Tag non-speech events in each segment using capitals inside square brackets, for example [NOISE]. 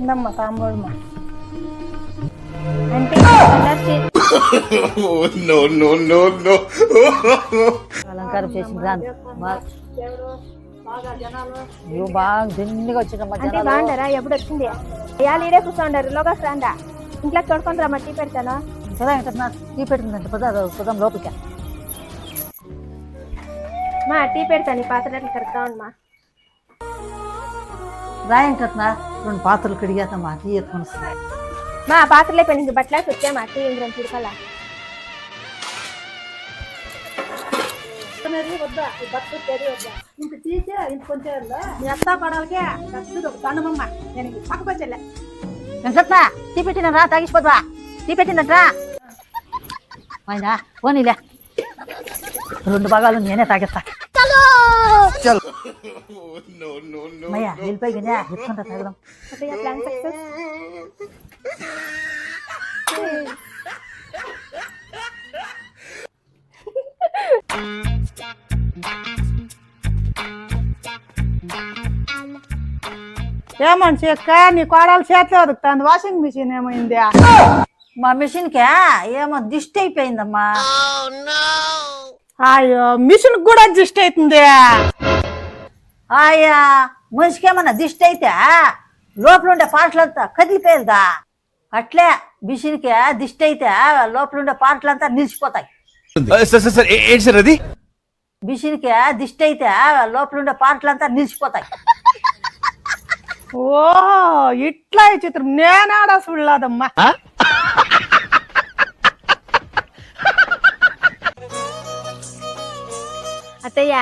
ఉందమ్మా తాంబూలమ్మా అంటే. [LAUGHS] అలంకారం చేసింది రాను బా- అయ్యో బాగా దిన్నుగా వచ్చిందమ్మా అంటే బాగుండరా? ఎప్పుడు వచ్చింది? ఇవాళ ఈడే కూర్చోండారు. లోగా రాండా ఇంట్లో తోడుకొని రా టీ పెడతాను. సరే వెంకటనా టీ పెట్టుకుందంట పద పదం లోపలికి. మా టీ పెడతాను. ఈ పాత్రలు కడతా ఉండమా రా వెంకటనా రెండు పాత్రలు కడిగేతమ్మా టీ ఎత్తుకొని వస్తుంది మా పాత్రలే పెళ్ళి బట్టలకి వచ్చామా టీ ఇంద్రం చూడకల వెంకటనా టీ పెట్టిన రా తాగిసిపోతా టీ పెట్టిందంట్రా అయినా పోనీలే రెండు భాగాలు నేనే తాగేస్తా అమ్మయ్యా వెళ్ళిపోయి కానీ ఎత్తుకుంటా తాగడం ప్లాన్ సక్సెస్ ఏమని చెక్క నీ కోడలు చేతిలో ఉదుకుతాంది వాషింగ్ మిషన్ ఏమైంది మా మిషన్కే ఏమో దిష్టి అయిపోయిందమ్మా. అయ్యో మిషన్ కూడా అడ్జస్ట్ అవుతుంది. ఆయా మనిషికేమన్నా దిష్టి అయితే లోపల ఉండే పాటలంతా కదిలిపోయేదిగా అట్లే మిషన్కి దిష్టి అయితే లోపల ఉండే పాటలంతా నిలిచిపోతాయి ఏంటి సార్ అది? మిషన్కి దిష్టి అయితే లోపల ఉండే పాటలంతా నిలిచిపోతాయి. ఓ ఇట్లా ఈ చిత్రం. నేనాడా చూడలేదమ్మా అత్తయ్య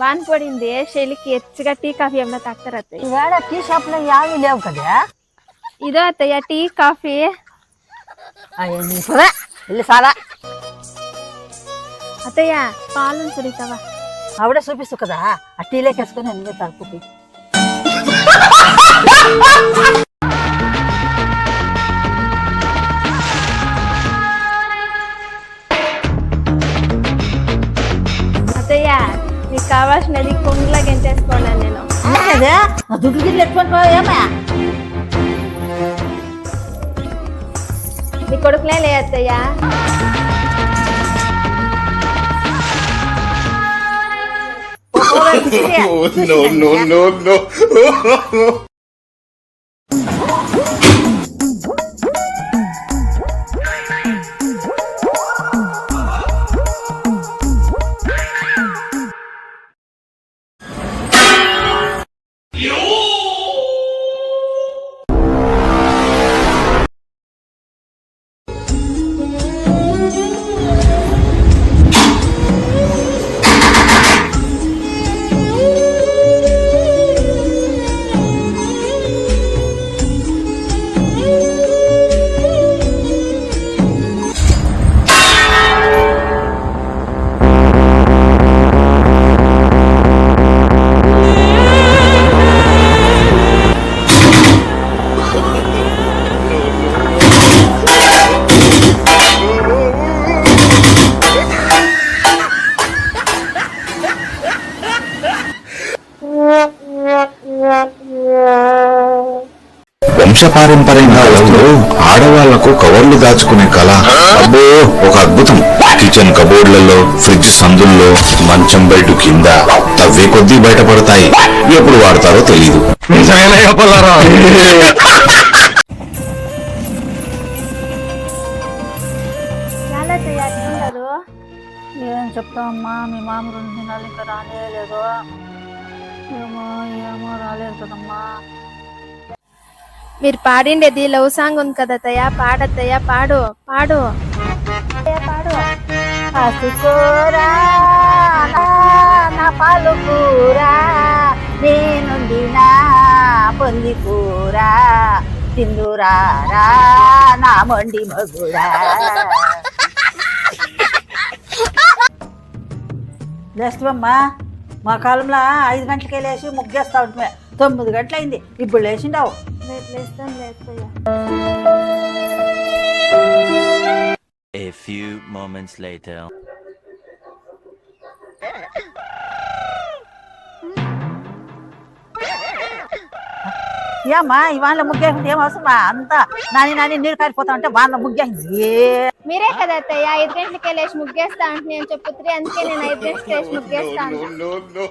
వాన్ పడింది శైలికి ఎచ్చగా టీ కాఫీ ఏమన్నా తాగుతారు అత్తయ్య టీ షాప్లో యావి లేవు కదా? ఇదో అత్తయ్య టీ కాఫీ. వెళ్ళి సారా అత్తయ్య పాలు సుడితావా ఆవిడే చూపిస్తు కదా ఆ టీలోకేసుకొని అన్నీ తలుపుకి. [LAUGHS] కావాల్సినది కుండలా గెంటేసుకున్నాను నేను. అదే దుడ్డు గిడ్లు ఏమా మీ కొడుకులే లే అత్తయ్య. no, no, no, no. వంశపారంపర్యంగా వస్తూ ఆడవాళ్ళకు కవర్లు దాచుకునే కళ. అబ్బో ఒక అద్భుతం. కిచెన్ కబోర్డ్లలో ఫ్రిడ్జ్ సందుల్లో మంచం బయట కింద తవ్వే కొద్దీ బయటపడతాయి. ఎప్పుడు వాడతారో తెలియదు అట్లుంటారు ఏం చెప్తామమ్మా మీ మామ రెండు దినాలు ఇంకా రాలేదు ఏమో ఏమో రాలేదు కదమ్మా. మీరు పాడిండేది లవ్ సాంగ్ ఉంది కదా అత్తయ్య? పాడత్తయ్య పాడు పాడు. అత్తయ్య, పాడు. పసుకూరా నా పాలు నా పొంది కూరా. తిందురారా నా మొండి మగురా లేస్తామమ్మా మా కాలంలో ఐదు గంటలకి వెళ్ళేసి ముగ్గేస్తా ఉంటుమే తొమ్మిది గంటలైంది. ఇప్పుడు లేచిండావు. A few moments later. ఏమ్మా ఈ వాళ్ళ ముగ్గేసింది ఏం అవసరమా? అంతా నాని నాని నీరు కారిపోతా ఉంటే వాళ్ళ ముగ్గేసింది ఏ? మీరే కదా అత్తయ్య ఐదు గంటలకే లేచి ముగ్గేస్తా అంటే నేను చెప్పుతుంది అందుకే నేను ఐదు గంటలకు లేచి ముగ్గేస్తా అంట no, no.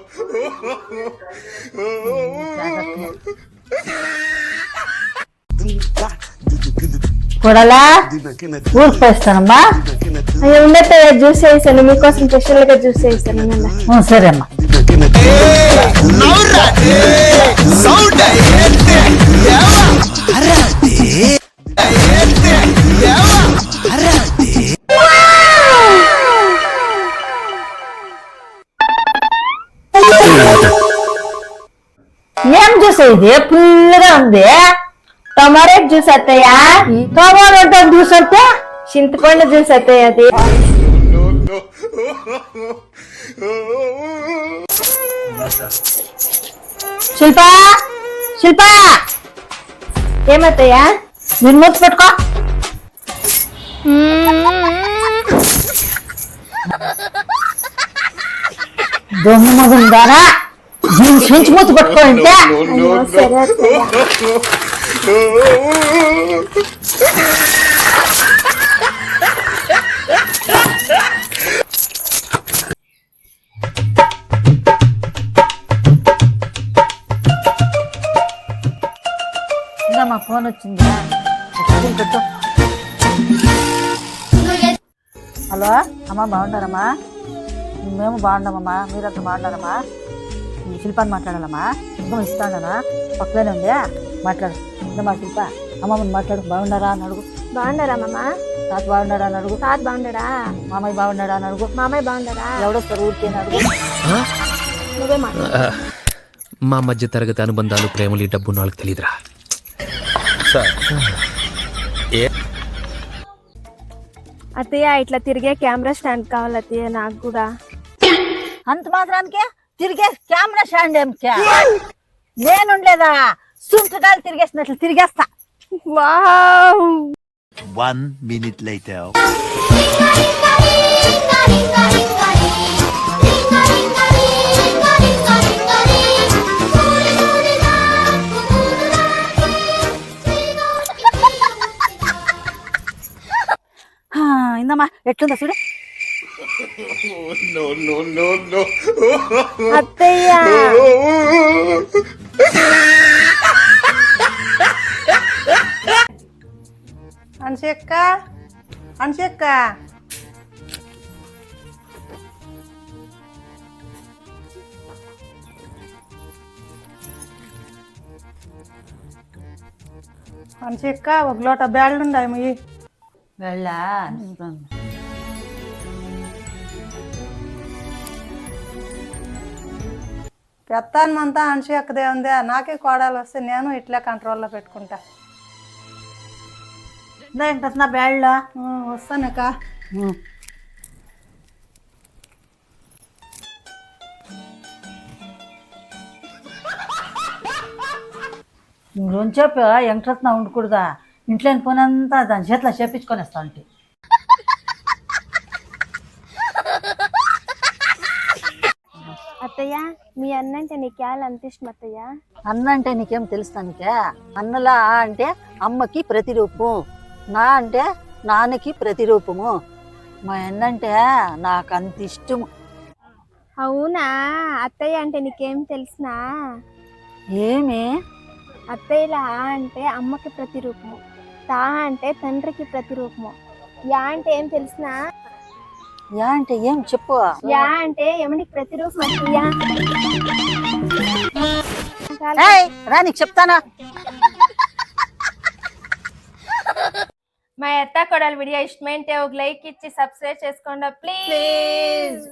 కూడలా? ఊరికి పోయిస్తానమ్మా అయ్యో ఉండత్తయ్య జ్యూస్ వేసాను. మీకోసం స్పెషల్గా జ్యూస్ వేసాను. సరే అమ్మా ఏం జ్యూస్ ఇది? ఫుల్గా ఉంది. టమాటో జ్యూస్ అత్తయ్యా. టమాటో జ్యూస్ అంటే చింతపండు జ్యూస్ అత్తయ్య అది. [LAUGHS] శిల్ప! శిల్ప! ఏమవుతాయా నేను మూత పెట్టుకో. దొంగ మగం ద్వారా దీన్ని పెంచి మూత పెట్టుకో అంటే. సరే మా ఫోన్ వచ్చిందా పెట్టు. హలో అమ్మ బాగున్నారమ్మా? మేము బాగున్నామమ్మా మీరంతా బాగున్నారమ్మా? శిల్పాన్ని మాట్లాడాలమ్మా? శిల్పం ఇస్తానన్నా? పక్కనే ఉంది? మాట్లాడు. ఇంకా మా శిల్ప అమ్మమ్మని మాట్లాడు. బాగున్నారా అని అడుగు. బాగున్నారా మామ? తాత బాగున్నాడా అని అడుగు. తాత బాగున్నాడా? మామయ్య బాగున్నాడా అని అడుగు. మామయ్య బాగున్నాడా ఎవడొస్తారు ఊరికే అని అడుగు. నువ్వే మా మధ్య తరగతి అనుబంధాలు ప్రేమలు ఈ డబ్బు నాకు తెలియదురా అత్తయ్య ఇట్లా తిరిగే కెమెరా స్టాండ్ కావాలి అత్తయ్య నాకు కూడా. అంత మాత్రానికి తిరిగే కెమెరా స్టాండ్ ఏం చే నేనుండలేదా? సుంటుకాలు తిరిగేసినట్లు తిరిగేస్తా. వావ్. One minute later. ఎట్లుందో చూడు. No, no, no, no. అత్తయ్య. అన్షక్క అన్షక్క అన్షక్క ఒక లోట బ్యాళ్ళు ఉన్నాయి మీ వెళ్ళా పెత్తాన్నంతా అన్షక్కదే ఉందే. నాకే కోడాలు వస్తే నేను ఇట్లే కంట్రోల్లో పెట్టుకుంటా. వెంకటరత్న బ్యాళ్ళ వస్తానక్క. చెప్పు వెంకటరత్న ఉండకూడదా? ఇంట్లో పనంతా దాని చేతిలో చేపించుకొని వస్తా అంటే అత్తయ్య మీ అన్న అంటే నీకు అంత ఇష్టం అత్తయ్య? అన్న అంటే నీకేం తెలుస్తా నీకే అన్నలా అంటే అమ్మకి ప్రతిరూపం. నా అంటే నాన్నకి ప్రతిరూపము. మా అన్న అంటే నాకు అంత ఇష్టము అవునా? అత్తయ్య అంటే నీకేం తెలుసునా? ఏమి? అత్తయ్యలా అంటే అమ్మకి ప్రతిరూపము. తా అంటే తండ్రికి ప్రతిరూపము. యా అంటే ఏం తెలుసునా? యా అంటే ఏం చెప్పు. యా అంటే ఏయ్, రా నీకు చెప్తానా? మా అత్త కొడలు వీడియో ఇష్టమైతే ఒక లైక్ ఇచ్చి సబ్స్క్రైబ్ చేసుకోండి ప్లీజ్